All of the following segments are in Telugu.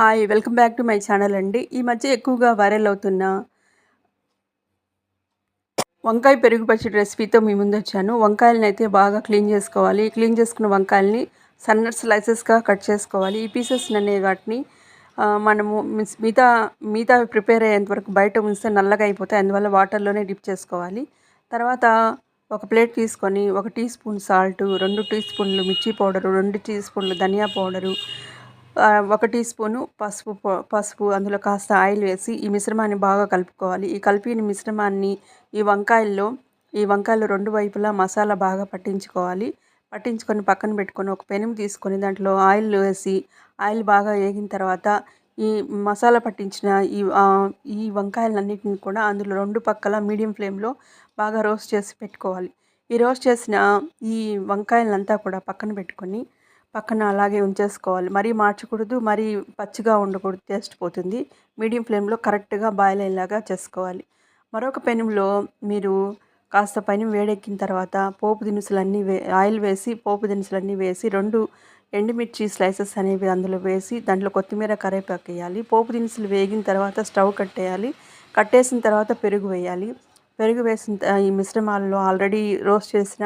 Hi welcome back to my channel అండి. ఈ మధ్య ఎక్కువగా వైరల్ అవుతున్న వంకాయ పెరుగు పచ్చడి రెసిపీతో మీ ముందు వచ్చాను. వంకాయలను అయితే బాగా క్లీన్ చేసుకోవాలి. క్లీన్ చేసుకున్న వంకాయల్ని సన్న స్లైసెస్గా కట్ చేసుకోవాలి. ఈ పీసెస్ అనే వాటిని మనము మిగతా మిగతా ప్రిపేర్ అయ్యేంత వరకు బయట ఉంచితే నల్లగా అయిపోతాయి. అందువల్ల వాటర్లోనే డిప్ చేసుకోవాలి. తర్వాత ఒక ప్లేట్ తీసుకొని ఒక టీ స్పూన్ సాల్ట్ రెండు టీ స్పూన్లు మిర్చి పౌడరు రెండు టీ స్పూన్లు ధనియా పౌడరు ఒక టీ స్పూను పసుపు పసుపు అందులో కాస్త ఆయిల్ వేసి ఈ మిశ్రమాన్ని బాగా కలుపుకోవాలి. ఈ కలిపిన మిశ్రమాన్ని ఈ వంకాయల్లో ఈ వంకాయలు రెండు వైపులా మసాలా బాగా పట్టించుకోవాలి. పట్టించుకొని పక్కన పెట్టుకొని ఒక పెనం తీసుకొని దాంట్లో ఆయిల్ వేసి ఆయిల్ బాగా వేగిన తర్వాత ఈ మసాలా పట్టించిన ఈ ఈ వంకాయలన్నిటిని కూడా అందులో రెండు పక్కల మీడియం ఫ్లేమ్లో బాగా రోస్ట్ చేసి పెట్టుకోవాలి. ఈ రోస్ట్ చేసిన ఈ వంకాయలంతా కూడా పక్కన పెట్టుకొని పక్కన అలాగే ఉంచేసుకోవాలి. మరీ మార్చకూడదు మరీ పచ్చిగా ఉండకూడదు. టేస్ట్ పోతుంది. మీడియం ఫ్లేమ్లో కరెక్ట్గా బాయిల్ అయ్యేలాగా చేసుకోవాలి. మరొక పెనంలో మీరు కాస్త పైన వేడెక్కిన తర్వాత పోపు దినుసులన్నీ వే ఆయిల్ వేసి పోపు దినుసులన్నీ వేసి రెండు ఎండుమిర్చి స్లైసెస్ అనేవి అందులో వేసి దాంట్లో కొత్తిమీర కరేపాకు వేయాలి. పోపు దినుసులు వేగిన తర్వాత స్టవ్ కట్టేయాలి. కట్టేసిన తర్వాత పెరుగు వేయాలి. పెరుగు వేసిన ఈ మిశ్రమాలలో ఆల్రెడీ రోస్ట్ చేసిన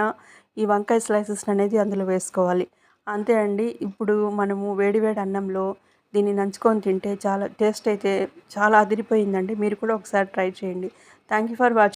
ఈ వంకాయ స్లైసెస్ అనేది అందులో వేసుకోవాలి. అంతే అండి. ఇప్పుడు మనము వేడివేడి అన్నంలో దీన్ని నంచుకొని తింటే చాలా టేస్ట్ అయితే చాలా అదిరిపోయిందండి. మీరు కూడా ఒకసారి ట్రై చేయండి. Thank you for watching